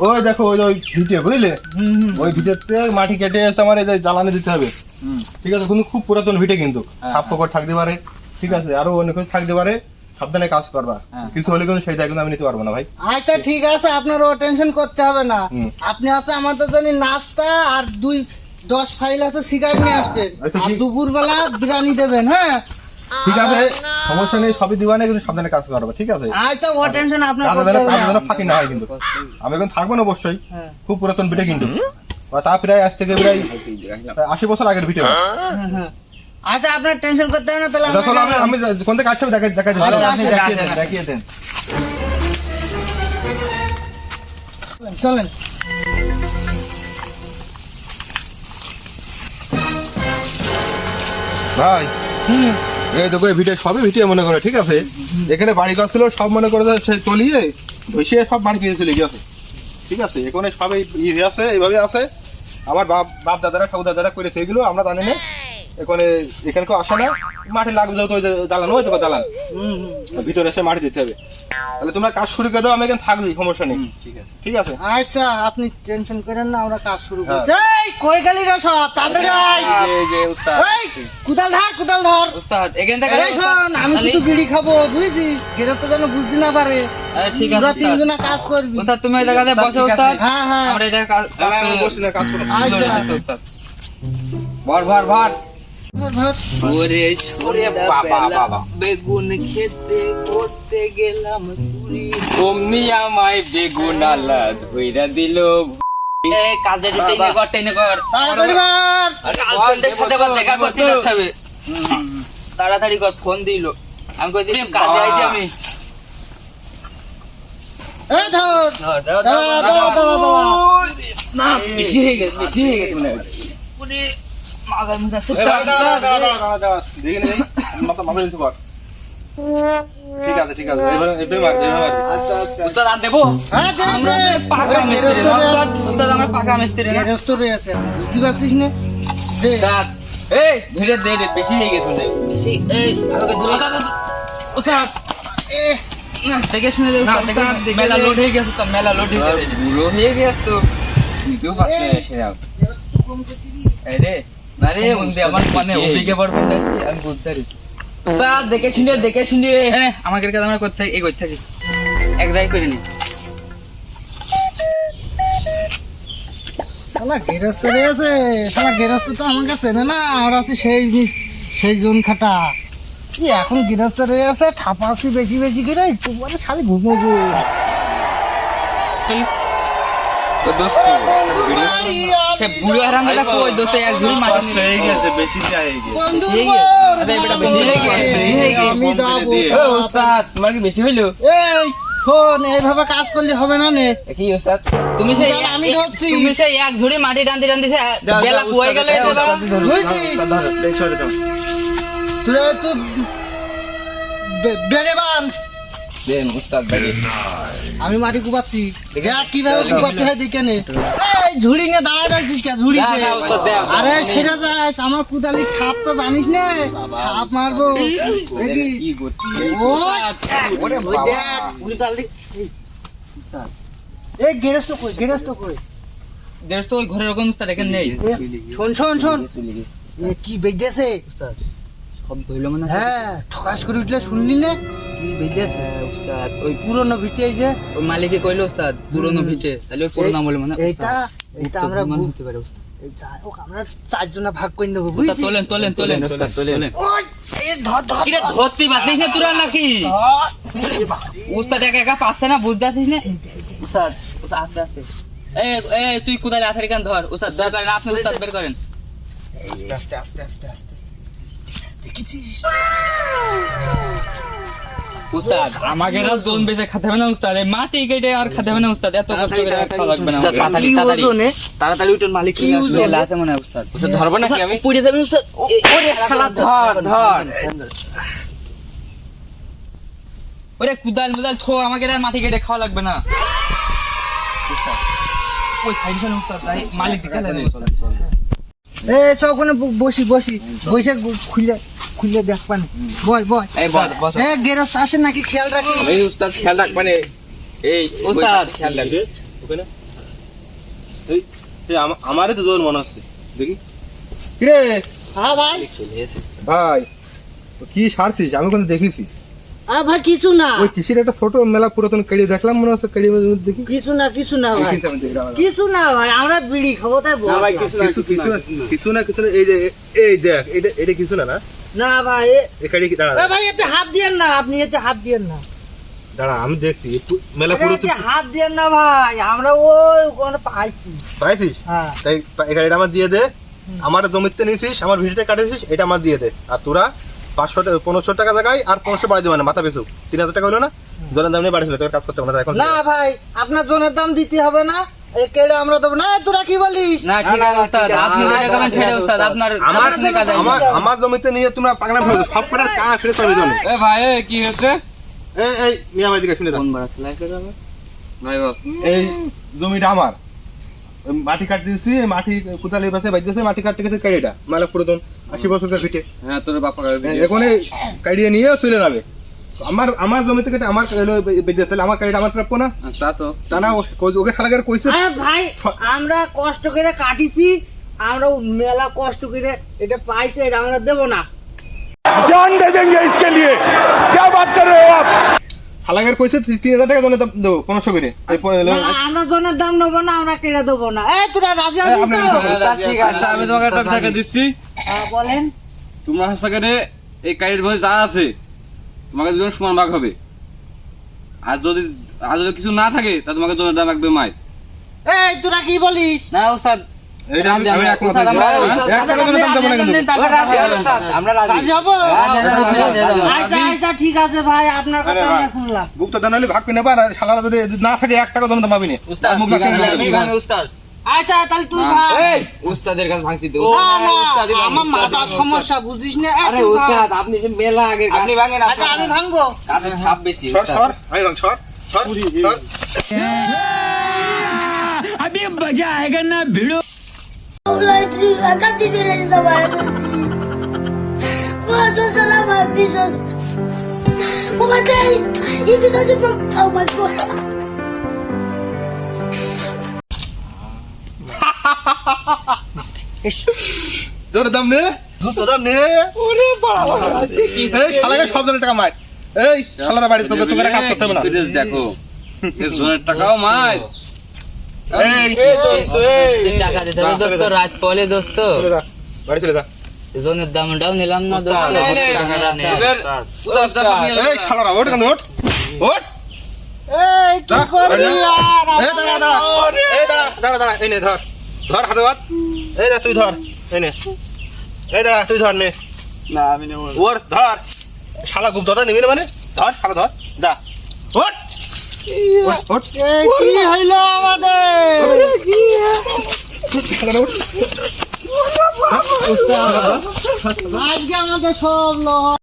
ওই দেখো ওই ওই ভিটে বুঝলে? ওই ভিটেতে মাটি কেটে এসে আমার এই জ্বালানি দিতে হবে। ঠিক আছে কিন্তু খুব পুরাতন ভিটে কিন্তু। হ্যাঁ, সাপ পোকর থাকতে পারে ঠিক আছে আরও অনেক কিছু থাকতে পারে সাবধানে কাজ করবা। হ্যাঁ। কিছু হলে কিন্তু সেই দায় কিন্তু আমি নিতে পারব না ভাই। আচ্ছা ঠিক। আছে আপনার ও টেনশন করতে হবে না। আপনি আছে আমাদের জন্য নাস্তা আর দুই দশ ফাইল আছে সিগারেট নিয়ে আসবেন। আচ্ছা, আর দুপুর বেলা বিরিয়ানি দেবেন হ্যাঁ? ঠিক আছে? সমস্যা নেই সবই দিবা না কিন্তু সাবধানে কাজ করবা ঠিক আছে? আচ্ছা ও টেনশন আপনার কাজে। ফাঁকি না হয় কিন্তু। আমি এখন থাকব না অবশ্যই। হ্যাঁ, খুব পুরাতন ভিটে কিন্তু। তা প্রায় আজ থেকে প্রায় আশি বছর আগের ভিটে হ্যাঁ, হ্যাঁ। আচ্ছা আপনার টেনশন করতে হবে না তাহলে আমরা আমি কোন থেকে আসতে হবে দেখা দেখা আচ্ছা, দিচ্ছি আপনি আচ্ছা, দেখিয়ে দেন আচ্ছা। দেখিয়ে দেন। চলেন। ভাই। হুম। এই দেখো, এই ভিটে সবই ভিটে মনে করে, ঠিক আছে? এখানে বাড়ি ঘর ছিল, সব মনে করে সে তলিয়ে ধসিয়ে সব বাড়ি কিনে চলে গেছে ঠিক আছে? এখানে সবাই ইয়ে আছে, এইভাবে আছে। আমার বাপ বাপ দাদারা সব দাদারা করেছে এগুলো আমরা জানি না। এখানে এখানে কেউ আসে না? মাঠে লাগবে যেহেতু ওই যে দালান ওই তো দালান। হুম হুম। ভিতরে এসে মাটি দিতে হবে। তাহলে তোমরা কাজ শুরু করে দাও আমি এখানে থাকবি সমস্যা নেই। ঠিক আছে। ঠিক আছে? আচ্ছা আপনি টেনশন করেন না আমরা কাজ শুরু হ্যাঁ। করছি। এই কই গেলি রে সব? তাড়াতাড়ি আয়। এই যে উস্তাদ। এই কুদাল ধর কুদাল ধর। উস্তাদ এখান থেকে এই শোন আমি শুধু বিড়ি খাব বুঝছিস? গেরো তো যেন বুঝতে না পারে। ঠিক তোরা আছে। উস্তাদ। তিনজনা কাজ করবি। উস্তাদ তুমি এই জায়গাতে বসো উস্তাদ। হ্যাঁ হ্যাঁ। আমরা এই জায়গায় কাজ কাজ আমি করে বসছি না কাজ করো। আচ্ছা। উস্তাদ। ভর ভর ভর। ওরে ওরে বাবা বাবা। বেগুন খেতে করতে গেলাম চুরি অমনি আমায় বেগুন আলা ধইরা দিল। এ কাজে টেনে কর টেনে কর। তাড়াতাড়ি সাথে আবার দেখা করতে তাড়াতাড়ি কর ফোন দিল। আমি কইছি কাজে আইছি আমি। না বেশি হয়ে গেছে বেশি হয়ে গেছে। ঠিক আছে ঠিক আছে। এবার এবার মার এবার মার। আচ্ছা আচ্ছা। উস্তাদ আর দেবো? হ্যাঁ। পাকা মিস্ত্রি না, রে- উস্তাদ উস্তাদ আমরা পাকা মিস্ত্রি না? বুঝতে পারছিস না? এই ধীরে বেশি হয়ে গেছে। বেশি উস্তাদ দেখে শুনে। মেলা লোড হয়ে গেছে তো মেলা লোড হয়ে গেছে। বুড়ো হয়ে গেছে তো। নিতেও পারছে না সেরাও এই রে। আরে আমার মানে ওদিকে পড় করতে আমি বুঝতে পারি। উস্তাদ দেখে শুনে দেখে শুনে। আমাদের কাছে আমরা করতে এই করতে থাকি। এক জায়গায় করে নি। শালা গেরস্ত রয়েছে শালা গেরস্ত তো আমাকে চেনে না আর আছে সেই সেই জন খাটা। কি এখন গৃহস্থ রয়েছে ঠাপাসি বেশি বেশি করে একটু পরে শালি ঘুমোবো ও দোস্ত সে বুড়ো হারাম কই দোস্ত এক ঝুড়ি মাটি হয়ে গেছে বেশি চাই গেছে। বন্ধু বেশি গেছে। আরে বেটা বেশি গেছে, বেশি গেছে। আমি যাব ও ওস্তাদ তোমার কি বেশি হইল? এই শোন এইভাবে কাজ করলে হবে না নে। কি ওস্তাদ। তুমি সেই আমি ধরছি। তুমি সেই এক ঝুড়ি মাটি টানতে টানতে সে বেলা কুয়াই গেল। বুঝছিস? বেড়ে বান। দেন ওস্তাদ ভাই আমি মাটি কুপাচ্ছি। কীভাবে কুপাতে হয় দেখে নে এই ঝুড়ি নিয়ে দাঁড়ায় রয়েছিস কে? ঝুড়ি উস্তাদ। আরে সেটা যাস আমার কুদালি খাপ তো জানিস না। খাপ মারবো। দেখি ও কুদালি এই গেরেস তো কই গেরেস তো কই দেড় তো ওই ঘরের ওখানে ওস্তাদ এখানে নেই। শোন শোন শোন। কি বেজেছে? ওস্তাদ সব ধইলো মানে? হ্যাঁ ঠকাস করে উঠলে শুনলি না? কি বেজেছে? ওস্তাদ ওই পুরনো ভিটে এই যে ওই মালিকে কইলো ওস্তাদ পুরনো ভিটে তাহলে ওই পুরনো বলে মানে এইটা এইটা আমরা হতে পারে ওস্তাদ। আমরা চারজনা ভাগ করে নেব ওস্তাদ, তোলেন তোলেন তোলেন ওস্তাদ তোলেন ধর ধর কিরে ধরতে পারছিস না তোরা নাকি? উস্তাদ একা একা পাচ্ছে না বুঝতে পারছিস না? উস্তাদ উস্তাদ আস্তে আস্তে। এ এ তুই কোদালে আথারি কান ধর? উস্তাদ বের করেন আপনি উস্তাদ বের করেন। আস্তে আস্তে আস্তে আস্তে। দেখেছিস? উস্তাদ আমাকে না জোন বেঁচে খেতে হবে না উস্তাদ মাটি কেটে আর খেতে হবে না উস্তাদ এত কষ্ট করে খাওয়া লাগবে না তাড়াতাড়ি, তাড়াতাড়ি। ওজনে উঠুন মালিক কি চলে আসবে। ওজন? মেলা আছে মনে উস্তাদ উস্তাদ, ধরবো নাকি আমি পুড়ে যাবেন উস্তাদ ওরে শালা ধর ধর ওরে কুদাল মুদাল থো আমাকে আর মাটি কেটে খাওয়া লাগবে না ওই উস্তাদ মালিক দিকে এ চ ওখানে বসি বসি বসে গু- খুলে খুলে দেখ পানি বয় বয় এই বস বস। এ গেরস্ত আসে নাকি? খেয়াল রাখিস। এই উস্তাদ খেয়াল রাখবেন এই উস্তাদ। খেয়াল রাখবেন এই এই আমা- আমারই তো জোর মনে হচ্ছে। দেখি। কিরে? হ্যাঁ ভাই। ভাই কি সারছিস? আমি কোনো দেখেছি। হ্যাঁ ভাই কিছু না। ওই কৃষির একটা ছোট মেলা পুরাতন কেড়ি দেখলাম মনে হচ্ছে কেড়ি দেখি। কিছু না কিছু না ভাই। কিছু না ভাই আমরা বিড়ি খাব তাই না ভাই কিছু না কিছু কিছু না কিছু না কিছু না এই যে এই দেখ এটা এটা কিছু না না? না ভাই এ- এই কেড়ি কি দাঁড়া। ভাই এতে হাত দিয়েন না আপনি এতে হাত দিয়েন না। দাঁড়া আমি দেখছি পু- মেলা পুরাতন হাত দিয়েন না ভাই আমরা ওই ওখানে পাইছি। পাইছিস? হ্যাঁ। তাই গাড়িটা আমার দিয়ে দে। আমার জমিতে নিছিস আমার ভিডিওটা কাটেছিস এটা আমার দিয়ে দে। আর তোরা পাঁচশো পনেরোশো টাকা জায়গায় আর পনেরোশো বাড়ি দেবে না মাথা পেছু। তিন হাজার টাকা হলো না? জনের দাম নিয়ে বাড়ি হলো তোর কাজ করতে হবে না এখন না ভাই আপনার জনের দাম দিতে হবে না কেড়ে আমরা দেবো না তোরা কি বলিস? না ঠিক আছে ওস্তাদ আপনি যেটা না, সেটা ওস্তাদ আপনার আমার আমার আমার জমিতে নিয়ে তোমরা পাগলা ফেলো সব কটার কাজ ছেড়ে চলে জন্য এ ভাই কি হয়েছে? এই এই মিয়া ভাই দিকে শুনে দাও। কোন বড় সেলাই করে ভাই এই জমিটা আমার। মাটি কাটতে দিচ্ছি মাটি পাশে মাটি কাটতে গেছে কাড়িটা। মালা পুরাতন আশি পিঠে হ্যাঁ তোর বাপা এখন এই কাড়িয়ে নিয়ে চলে যাবে। আমার আমার জমি থেকে আমার বেঁচে তাহলে আমার কাড়িটা আমার প্রাপ্য না তা তো তা না ও- কই- ওকে খালাগার কইছে আরে ভাই আমরা কষ্ট করে কাটিছি আমরা মেলা কষ্ট করে এটা পাইছি এটা আমরা দেবো না जान दे देंगे इसके लिए क्या बात कर रहे हो आप খালাগার কইছে তি- তিন হাজার টাকা জন্য দেবো পনেরোশো করে এই প- না, আমরা জনের দাম নেবো না আমরা কেড়ে দেবো না এই তোরা রাজি আছিস আপনি তো? রাজি ঠিক আচ্ছা আমি তোমাকে একটা টাকা দিচ্ছি হ্যাঁ, বলেন তোমার সেখানে এই কারির মধ্যে যা আছে তোমাকে দুজন সমান ভাগ হবে। আর যদি আর যদি কিছু না থাকে তা তোমাকে দুজনের দাম একদম মাই এই তোরা কি বলিস? না ওস্তাদ। দাম আচ্ছা আচ্ছা ঠিক আছে ভাই আপনার কথা আরে আমরা ভাই। শুনলাম। গুপ্ত দান ভাগ করে নেবা আর যদি না থাকে এক টাকা জন্য পাবি না। আচ্ছা তাহলে তুই ভাগ। উস্তাদের কাছে ভাঙতি দে না না আমার মাথার সমস্যা বুঝিস না? আরে উস্তাদ আপনি সে মেলা আগের আপনি ভাঙেন আচ্ছা আমি ভাঙবো? কাছে ছাপ বেশি সর সর আমি ভাগ সর সর সর। Vlad, a quand tu verras ça va être aussi. Moi, tout ça là va plus. Oh my god, il জোর দাম নে গুপ্ত দাম নে ওরে বাবা এই শালাকে সব জনের টাকা মার এই শালারা বাড়ি তোকে তোকে কাজ করতে হবে না দেখো জনের টাকাও মাই এই তুই টাকা দিতে হবে দোস্ত রাত পলে দোস্ত বাড়ি চলে যা জনের দামটাও নিলাম না দোস্ত এই শালারা ওঠ কেন ওঠ ওঠ এই কি যা। আর এই দাঁড়া দাঁড়া এই দাঁড়া দাঁড়া দাঁড়া এই নে ধর ধর হাতে বাদ এই না তুই ধর এই নে। এই দাঁড়া তুই ধর নে। না আমি নেব। ওর ধর। শালা গুপ্তটা নিবি না মানে? ধর শালা ধর যা। ওঠ। কি হইল আমাদের? আজকে আমাদের সব লোক